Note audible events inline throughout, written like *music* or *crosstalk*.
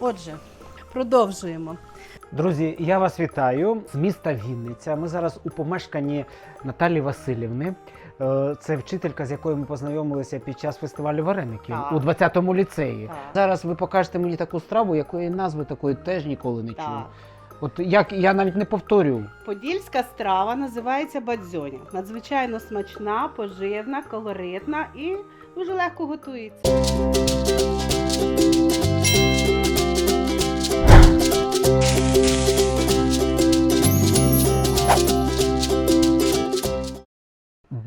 Отже, продовжуємо. Друзі, я вас вітаю з міста Вінниця. Ми зараз у помешканні Наталі Васильівни. Е, Це вчителька, з якою ми познайомилися під час фестивалю вареників Так. у 20-му ліцеї. Так. Зараз ви покажете мені таку страву, якої назви такої теж ніколи не. Так. От як я навіть не повторю. Подільська страва називається бадзьоня. Надзвичайно смачна, поживна, колоритна і дуже легко готується.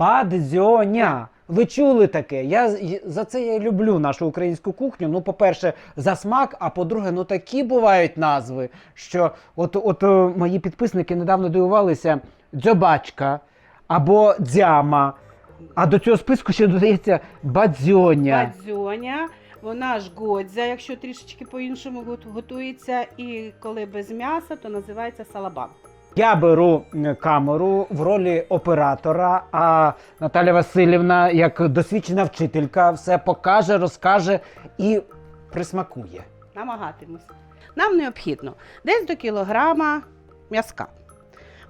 Бадзьоня. Ви чули таке? Я за це я люблю нашу українську кухню. Ну, по-перше, за смак, а по-друге, ну такі бувають назви, що от, от е, мої підписники недавно дивувалися дзьобачка або дзяма. А до цього списку ще додається бадзьоня. Бадзьоня, вона ж годзя, якщо трішечки по-іншому готується. І коли без м'яса, то називається салабан. Я беру камеру в ролі оператора, а Наталя Васильівна, як досвідчена вчителька, все покаже, розкаже і присмакує. Намагатимусь. Нам необхідно десь до кілограма м'язка,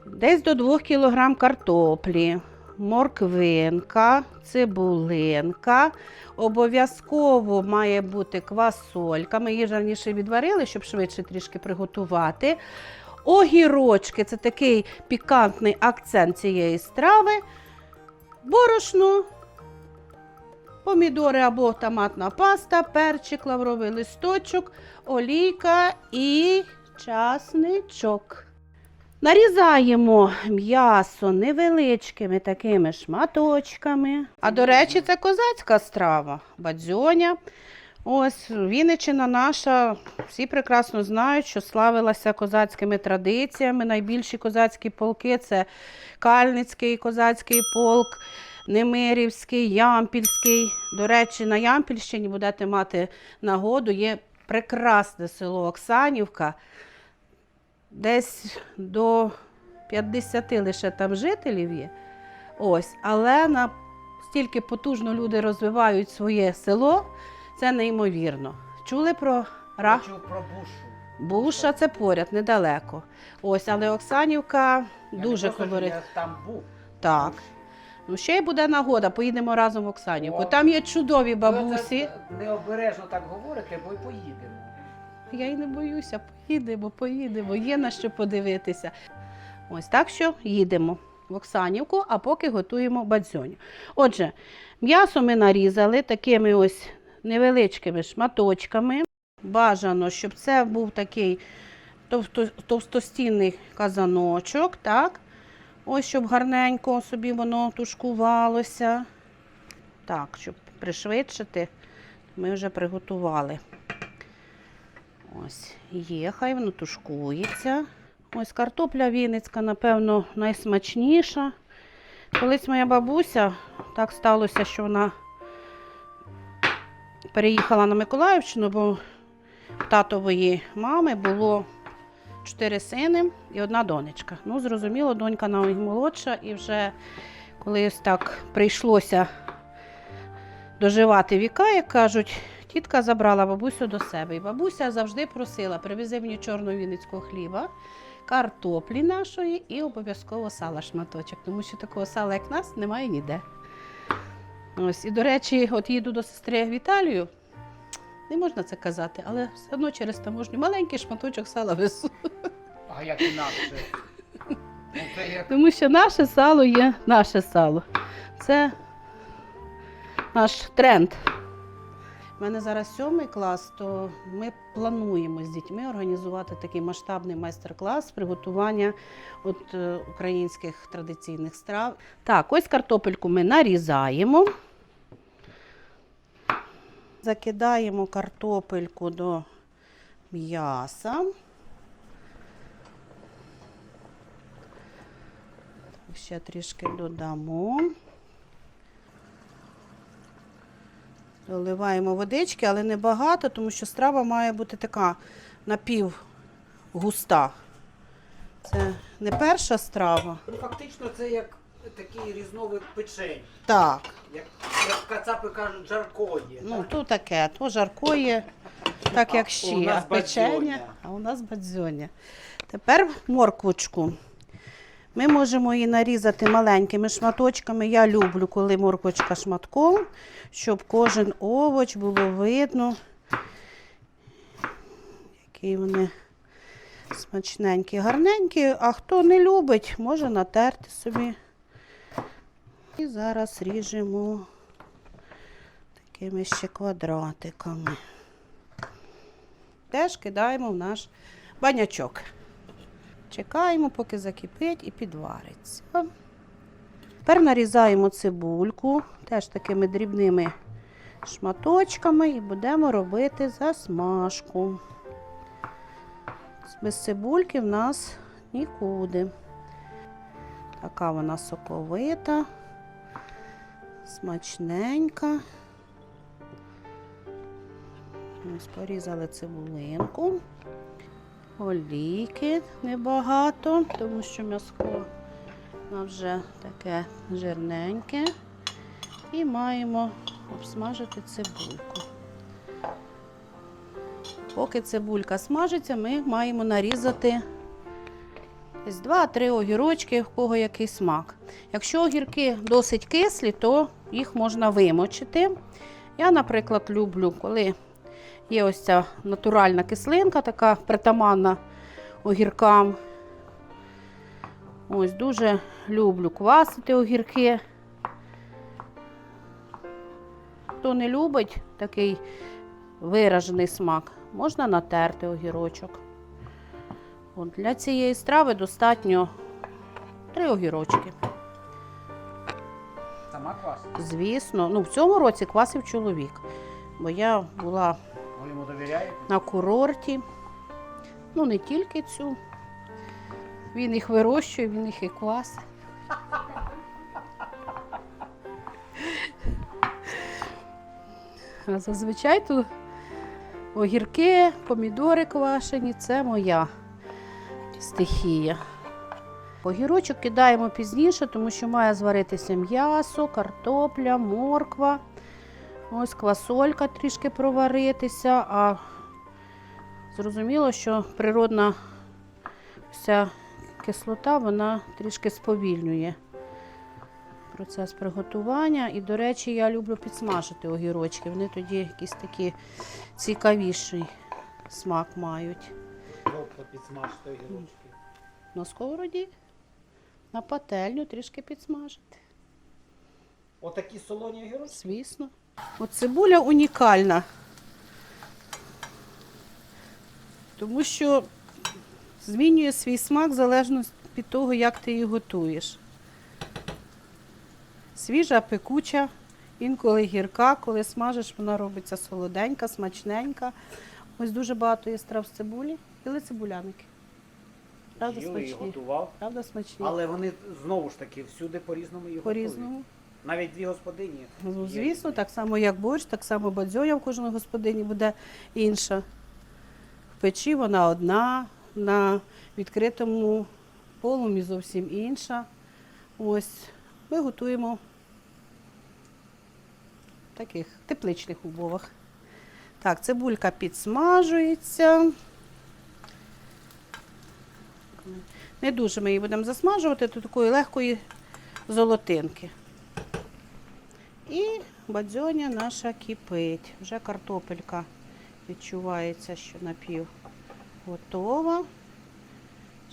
десь до 2 кілограм картоплі, морквинка, цибулинка. Обов'язково має бути квасолька. Ми її раніше відварили, щоб швидше трішки приготувати. Огірочки це такий пікантний акцент цієї страви. Борошно, помідори або томатна паста, перчик, лавровий листочок, олійка і часничок. Нарізаємо м'ясо невеличкими такими шматочками. А до речі, це козацька страва, бадзьоня. Ось Вінниччина наша, всі прекрасно знають, що славилася козацькими традиціями. Найбільші козацькі полки це Кальницький козацький полк, Немирівський, Ямпільський. До речі, на Ямпільщині будете мати нагоду. Є прекрасне село Оксанівка. Десь до 50 лише там жителів є. Ось, але настільки потужно люди розвивають своє село, це неймовірно. Чули про Ра? про бушу. Буша це поряд, недалеко. Ось, але Оксанівка дуже колоритна. там був. Так. Ну, ще й буде нагода, поїдемо разом в Оксанівку. О. Там є чудові бабусі. необережно так говорите, бо й поїдемо. Я й не боюся, поїдемо, поїдемо, є на що подивитися. Ось так що їдемо в Оксанівку, а поки готуємо бадзьоню. Отже, м'ясо ми нарізали такими ось невеличкими шматочками. Бажано, щоб це був такий товстостінний казаночок, так? Ось, щоб гарненько собі воно тушкувалося. Так, щоб пришвидшити, ми вже приготували. Ось, є, хай воно тушкується. Ось картопля вінницька, напевно, найсмачніша. Колись моя бабуся, так сталося, що вона переїхала на Миколаївщину, бо татової мами було чотири сини і одна донечка. Ну, зрозуміло, донька наймолодша, і вже коли ось так прийшлося доживати віка, як кажуть, тітка забрала бабусю до себе. І бабуся завжди просила: привези мені чорного вінницького хліба, картоплі нашої і обов'язково сала шматочок, тому що такого сала, як нас, немає ніде. Ось, і, до речі, от їду до сестри в Італію. Не можна це казати, але все одно через таможню маленький шматочок сала везу. А як інакше? Ну, як Тому що наше сало є наше сало. Це наш тренд. У мене зараз сьомий клас, то ми плануємо з дітьми організувати такий масштабний майстер-клас з приготування от, е, українських традиційних страв. Так, ось картопельку ми нарізаємо. Закидаємо картопельку до м'яса. Ще трішки додамо. Доливаємо водички, але не багато, тому що страва має бути така напівгуста. Це не перша страва. Ну, фактично, це як такий різновид печень. Так. Як, як кацапи кажуть, жаркоє. Ну, то таке, то жаркоє. так як А щі, у нас а печення, бадзьоня. а у нас бадзьоня. Тепер морквочку. Ми можемо її нарізати маленькими шматочками. Я люблю, коли морквочка шматком, щоб кожен овоч було видно, які вони смачненькі, гарненькі. А хто не любить, може натерти собі. І зараз ріжемо такими ще квадратиками. Теж кидаємо в наш банячок. Чекаємо, поки закипить і підвариться. Тепер нарізаємо цибульку теж такими дрібними шматочками і будемо робити засмажку. Без цибульки в нас нікуди. Така вона соковита, смачненька. Ось порізали цибулинку. Олійки небагато, тому що м'яско вже таке жирненьке. І маємо обсмажити цибульку. Поки цибулька смажиться, ми маємо нарізати десь 2-3 огірочки, в кого який смак. Якщо огірки досить кислі, то їх можна вимочити. Я, наприклад, люблю, коли є ось ця натуральна кислинка, така притаманна огіркам. Ось дуже люблю квасити огірки. Хто не любить такий виражений смак, можна натерти огірочок. От, для цієї страви достатньо три огірочки. Сама квас. Звісно, ну в цьому році квасив чоловік, бо я була Ви йому довіряєте? на курорті. Ну, не тільки цю. Він їх вирощує, він їх і квасить. А зазвичай тут огірки, помідори квашені це моя стихія. Огірочок кидаємо пізніше, тому що має зваритися м'ясо, картопля, морква. Ось квасолька трішки проваритися, а зрозуміло, що природна вся кислота вона трішки сповільнює процес приготування. І, до речі, я люблю підсмажити огірочки. Вони тоді якийсь такий цікавіший смак мають. Тобто підсмажте огірочки. На сковороді, на пательню трішки підсмажити. Отакі солоні огірочки? Звісно. От цибуля унікальна. Тому що змінює свій смак залежно від того, як ти її готуєш. Свіжа, пекуча, інколи гірка, коли смажиш, вона робиться солоденька, смачненька. Ось дуже багато є страв з цибулі. Їли цибуляники. Правда, Їли і смачні. готував. Правда, смачні. Але вони знову ж таки всюди по-різному їх По-різному. готують. Навіть дві господині. Ну, є звісно, так само як борщ, так само бадзьоня в кожної господині буде інша. В печі вона одна, на відкритому полумі зовсім інша. Ось ми готуємо в таких тепличних умовах. Так, цибулька підсмажується. Не дуже ми її будемо засмажувати до такої легкої золотинки. І бадзьоня наша кипить. Вже картопелька відчувається, що напів готова.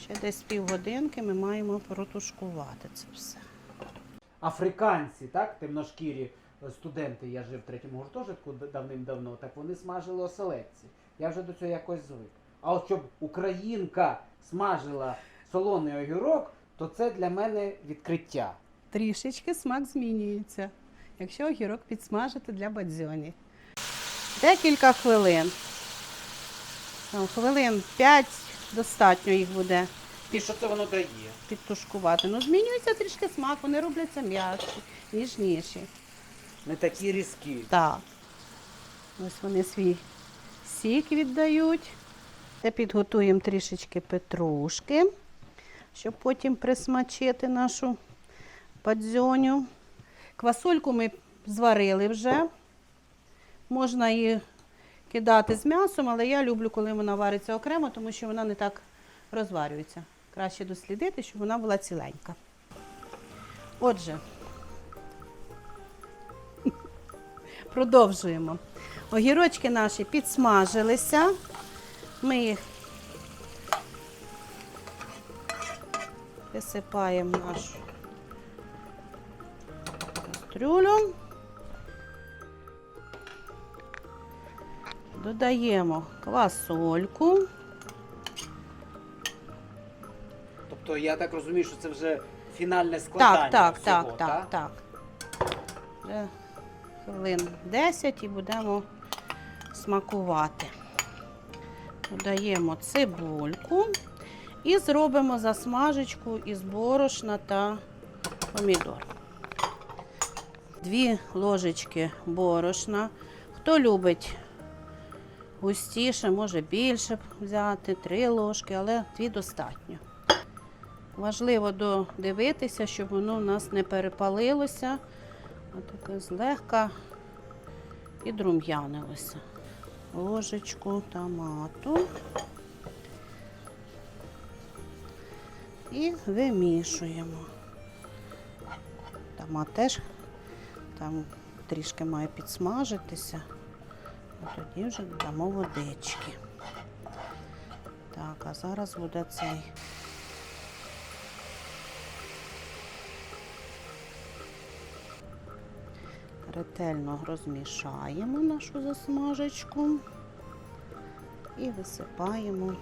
Ще десь півгодинки ми маємо протушкувати це все. Африканці, так, темношкірі студенти, я жив в третьому гуртожитку давним-давно, так вони смажили оселедці. Я вже до цього якось звик. А от щоб українка смажила солоний огірок, то це для мене відкриття. Трішечки смак змінюється, якщо огірок підсмажити для бадзьоні. Декілька хвилин. Там, хвилин 5 достатньо їх буде І що це воно дає? підтушкувати. Ну, змінюється трішки смак, вони робляться м'якші, ніжніші. Не такі різкі. Так. Ось вони свій сік віддають. Та підготуємо трішечки петрушки, щоб потім присмачити нашу бадзьоню. Квасольку ми зварили вже. Можна її кидати з м'ясом, але я люблю, коли вона вариться окремо, тому що вона не так розварюється. Краще дослідити, щоб вона була ціленька. Отже, *laughs* продовжуємо. Огірочки наші підсмажилися. Ми їх висипаємо в нашу кастрюлю. Додаємо квасольку. Тобто я так розумію, що це вже фінальне Так, так, так, так, так. Хвилин 10 і будемо смакувати. Додаємо цибульку і зробимо засмажечку із борошна та помідор. Дві ложечки борошна. Хто любить густіше, може більше взяти, три ложки, але дві достатньо. Важливо додивитися, щоб воно у нас не перепалилося, а таке злегка підрум'янилося. Ложечку томату і вимішуємо. Томат теж там трішки має підсмажитися, тоді вже додамо водички. Так, а зараз буде цей ретельно розмішаємо нашу засмажечку і висипаємо,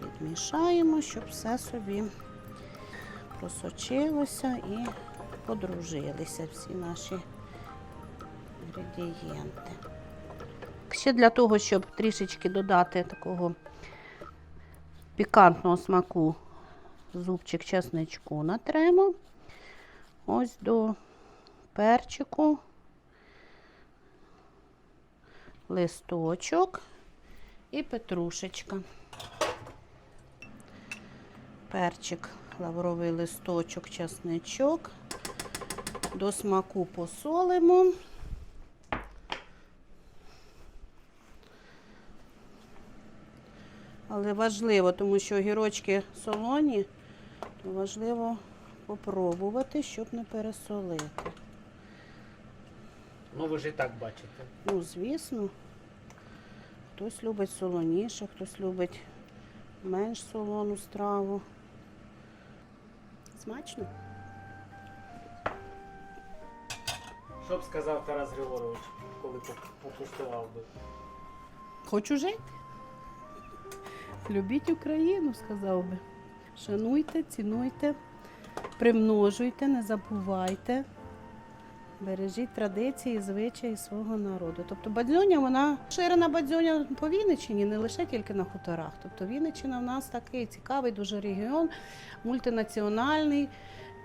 підмішаємо, щоб все собі просочилося і подружилися всі наші інгредієнти. Ще для того, щоб трішечки додати такого пікантного смаку, зубчик чесничку натремо. Ось до перчику, листочок і петрушечка. Перчик, лавровий листочок, часничок. До смаку посолимо. Але важливо, тому що огірочки солоні, то важливо попробувати, щоб не пересолити. Ну ви ж і так бачите. Ну, звісно, хтось любить солоніше, хтось любить менш солону страву. Смачно? Що б сказав Тарас Григорович, коли покуштував би? Хочу жити. Любіть Україну, сказав би. Шануйте, цінуйте, примножуйте, не забувайте. Бережіть традиції, звичаї свого народу. Тобто бадзьоня, вона ширина бадзьоня по Вінниччині, не лише тільки на хуторах. Тобто Вінниччина в нас такий цікавий дуже регіон, мультинаціональний.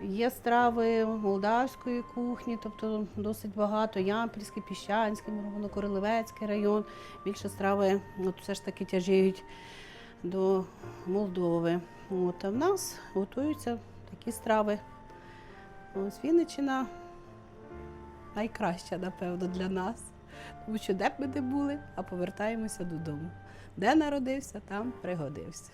Є страви молдавської кухні, тобто досить багато. Ямпільський, Піщанський, Мирово-Королевецький район. Більше страви от, все ж таки тяжіють до Молдови. От, а в нас готуються такі страви. Ось Вінниччина найкраща, напевно, для нас. Тому що де б ми не були, а повертаємося додому. Де народився, там пригодився.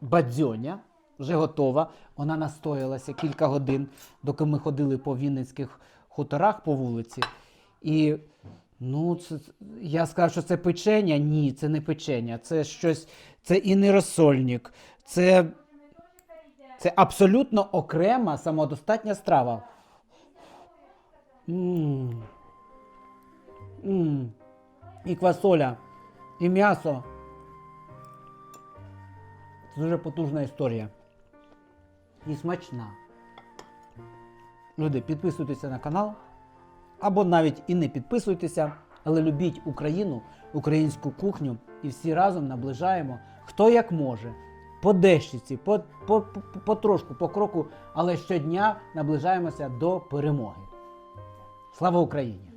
Бадзьоня вже готова. Вона настоялася кілька годин, доки ми ходили по Вінницьких хуторах по вулиці. І ну, це, я скажу, що це печення. Ні, це не печення. Це щось, це і не розсольник. Це, це абсолютно окрема самодостатня страва. М. М. І квасоля, і м'ясо. Це дуже потужна історія. І смачна. Люди, підписуйтеся на канал. Або навіть і не підписуйтеся, але любіть Україну, українську кухню і всі разом наближаємо, хто як може. По дещиці, по, по, по, потрошку, по кроку, але щодня наближаємося до перемоги. Слава Україні!